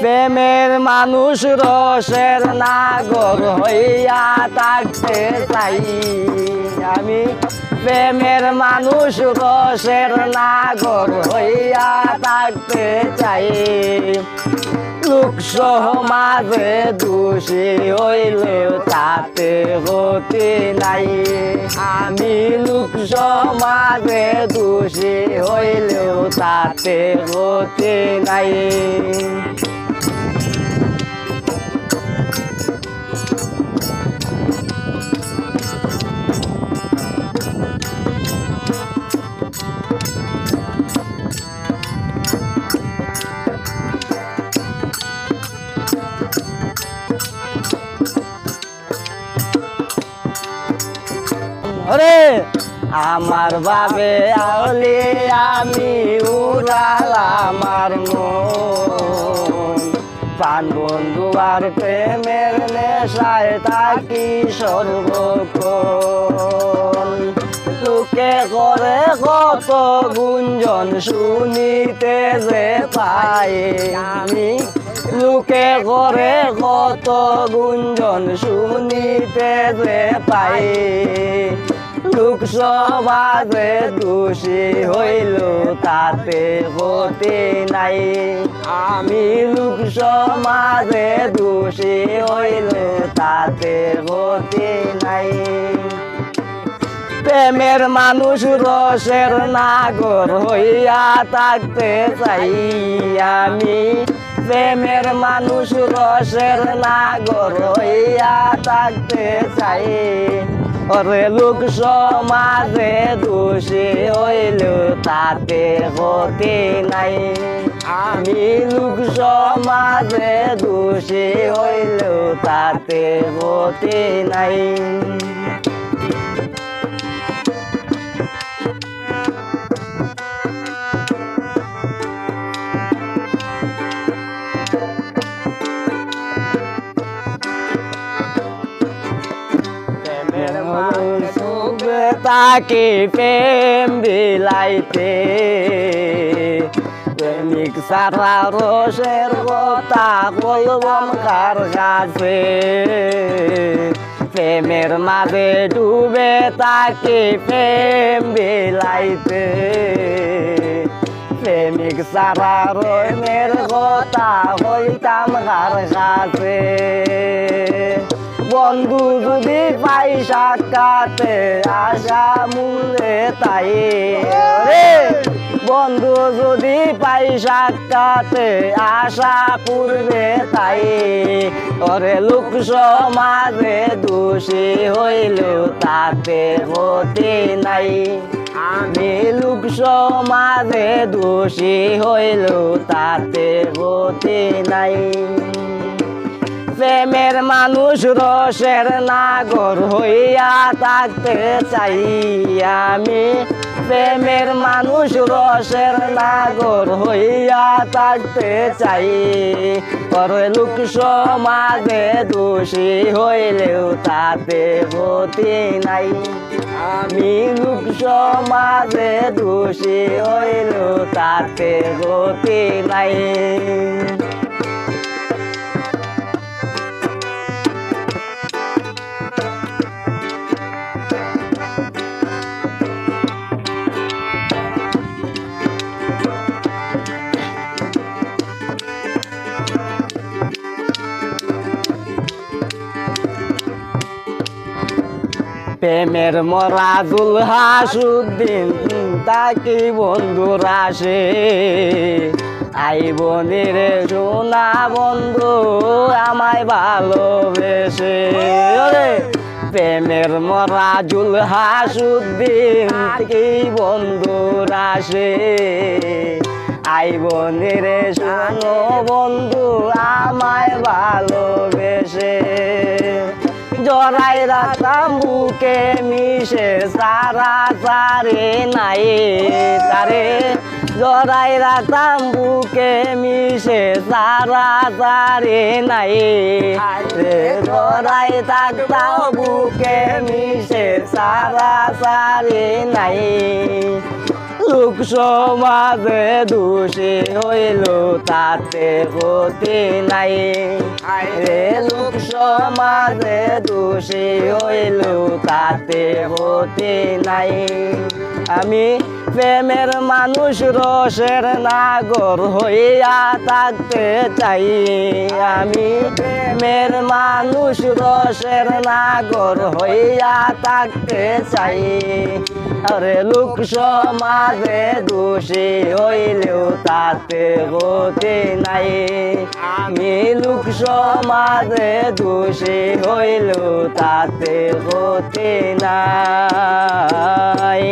প্রেমের মানুষ রসের নাগর হইয়া থাকতে চাই। আমি প্রেমের মানুষ রসের নাগর হইয়া থাকতে চাই। লোক সমাজে দোষী হইলেও তাতে হতে নাই। আমি লোক সমাজে দোষী হইলেও তাতে হতে নাই। আমার বাবে আওলে আমি উড়াল আমার মন। প্রাণ বন্ধু আর প্রেমের নেশায় থাকি সর্বক্ষণ। লোকে করে কত গুঞ্জন শুনিতে যে পাই আমি। লোকে করে কত গুঞ্জন শুনিতে যে পাই লোক সমাজে দোষী হইল, তাতে হতে নাই। আমি লোক সমাজে দোষী হইল, তাতে হতে নাই। প্রেমের মানুষ রসের নাগর হইয়া থাকতে চাই। আমি প্রেমের মানুষ রসের নাগর হইয়া থাকতে চাই। ওরে লোক সমাজে দোষে হইল, তাতে হতে নাই। আমি লোক সমাজে দোষী হইল, তাতে হতে নাই। তাকে প্রেম বিলাইতে। প্রেমিক সারা রসের কথা বলবম কার কাছে? প্রেমের মাঝে ডুবে তাকে প্রেম বিলাইতে। প্রেমিক সারা রমের কথা হইতাম কার কাছে? বন্ধু, যদি পাই সাক্ষাতে আশা মূল্যে তাই। বন্ধু, যদি পাই সাক্ষাতে আশা পূর্বে তাই। ওরে, লোক সমাজে দোষী হইল তাতে হতে নাই। আমি লোক সমাজে দোষী হইল তাতে হতে নাই। প্রেমের মানুষ রসের নাগর হইয়া থাকতে চাই আমি। প্রেমের মানুষ রসের নাগর হইয়া থাকতে চাই। পরে লোক সমাজে দোষী হইলেও তাতে হতে নাই। আমি লোক সমাজে দোষী হইলেও তাতে হতে নাই। প্রেমের মরা হাসুদ্দিন তাকি বন্ধুরা সে আই বোনের সোনা বন্ধু আমায় ভালোবেসে। প্রেমের মরা হাসুদ্দিন তাকি বন্ধুরা সে আই বোনের সোনো বন্ধু আমায় ভালোবেসে। জড়াই রাখতাম বুকে মিশে, সারা সারে নাই তারে। জড়াই রাখতাম বুকে মিশে, সারা সারে নাই রে জড়াই থাকতাম বুকে মিশে, সারা সারে নাই লোক সমাজে দোষী হইল, তাতে গতি নাই। রে লোক সমাজে দোষী হইল, তাতে গতি নাই। আমি প্রেমের মানুষ রসের নাগর হইয়া থাকতে চাই। আমি প্রেমের মানুষ রসের নাগর হইয়া থাকতে চাই। আরে লোক সমাজে দোষী হইলেও তাতে গতি নাই। আমি লোক সমাজে দোষী হইলেও তাতে গতি নাই।